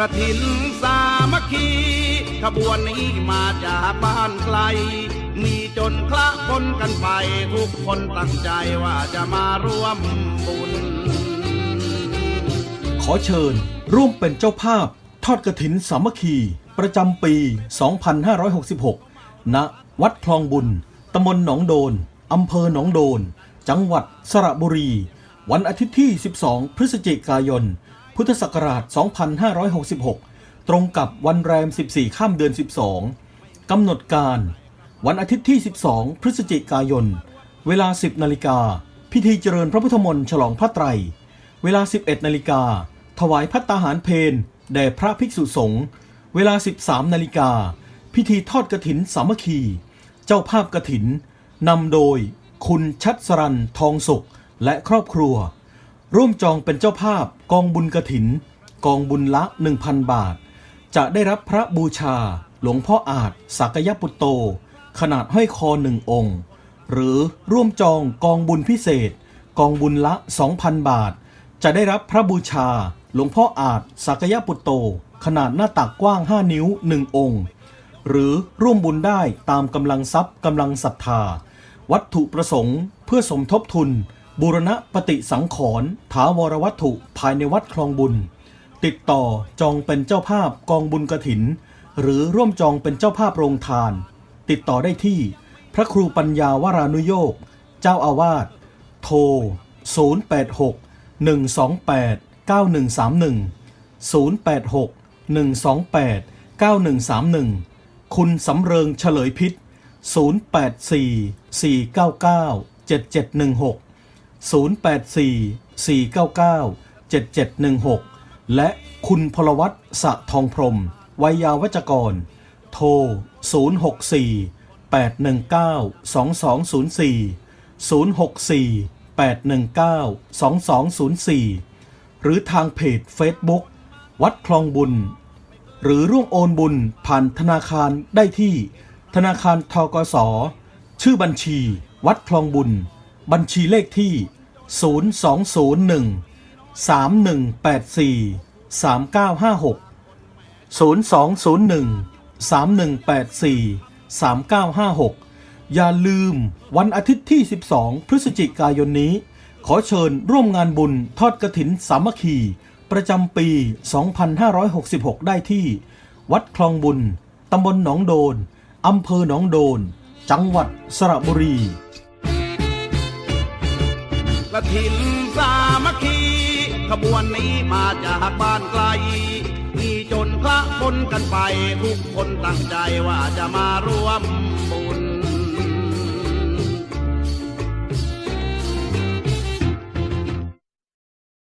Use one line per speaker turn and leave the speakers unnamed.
กระถินสามัคคีขบวนนี้มาจากบ้านไกล มีจนคละคนกันไป ทุกคนตั้งใจว่าจะมาร่วมบุญ
ขอเชิญ ร่วมเป็นเจ้าภาพ ทอดกระถินสามัคคี ประจำปี 2566 ณ วัดคลองบุญ ตำบลหนองโดน อำเภอหนองโดน จังหวัดสระบุรี วันอาทิตย์ที่ 12 พฤศจิกายน พุทธศักราช 2566 ตรงกับวันแรม 14 ข้ามเดือน 12 กำหนดการ วันอาทิตย์ที่ 12 พฤศจิกายน เวลา 10 นาฬิกา พิธีเจริญพระพุทธมนต์ฉลองพระไตร เวลา 11 นาฬิกา ถวายพัตตาหารเพนแด่พระภิกษุสงฆ์เวลา 13 นาฬิกา พิธีทอดกระถินสามัคคี เจ้าภาพกระถินนำโดย คุณชัดสรันทองสุข และครอบครัว ร่วมจองเป็นเจ้าภาพกองบุญกระถิน กองบุญละ 1,000 บาท จะได้รับพระบูชา หลวงพ่ออาจสักยปุตโต ขนาดห้อยคอหนึ่งองค์ หรือร่วมจองกองบุญพิเศษ กองบุญละ 2,000 บาท จะได้รับพระบูชา หลวงพ่ออาจสักยปุตโต ขนาดหน้าตักกว้าง 5 นิ้ว 1 องค์ หรือร่วมบุญได้ตามกำลังทรัพย์กำลังศรัทธา วัตถุประสงค์เพื่อสมทบทุน บูรณะปฏิสังขรณ์ถาวรวัตถุภายในวัดคลองบุญ ติดต่อจองเป็นเจ้าภาพกองบุญกระถิน หรือร่วมจองเป็นเจ้าภาพโรงทาน ติดต่อได้ที่ พระครูปัญญาวรานุโยกเจ้าอาวาสโทร 086 128 9131 086 128 9131 คุณสำเริงเฉลยพิษ 084 499 7716 084 499 7716 และคุณพลวัตสะทองพรมวัยยาวัจกร โทร 064 819 2204 064 819 2204 หรือทางเพจ Facebook วัดคลองบุญ หรือร่วมโอนบุญผ่านธนาคารได้ที่ ธนาคารทกส ชื่อบัญชี วัดคลองบุญ บัญชีเลขที่ 0201 3184 3956 0201 3184 3956 อย่าลืมวันอาทิตย์ที่ 12 พฤศจิกายนนี้ ขอเชิญร่วมงานบุญทอดกระถินสามัคคี ประจำปี 2566 ได้ที่ วัดคลองบุญ ตำบลหนองโดน อำเภอหนองโดน จังหวัดสระบุรี
ระถินสามัคคี ขบวนนี้มาจากบ้านไกล มีจนพระคนกันไป ทุกคนตั้งใจว่าจะมาร่วมบุญ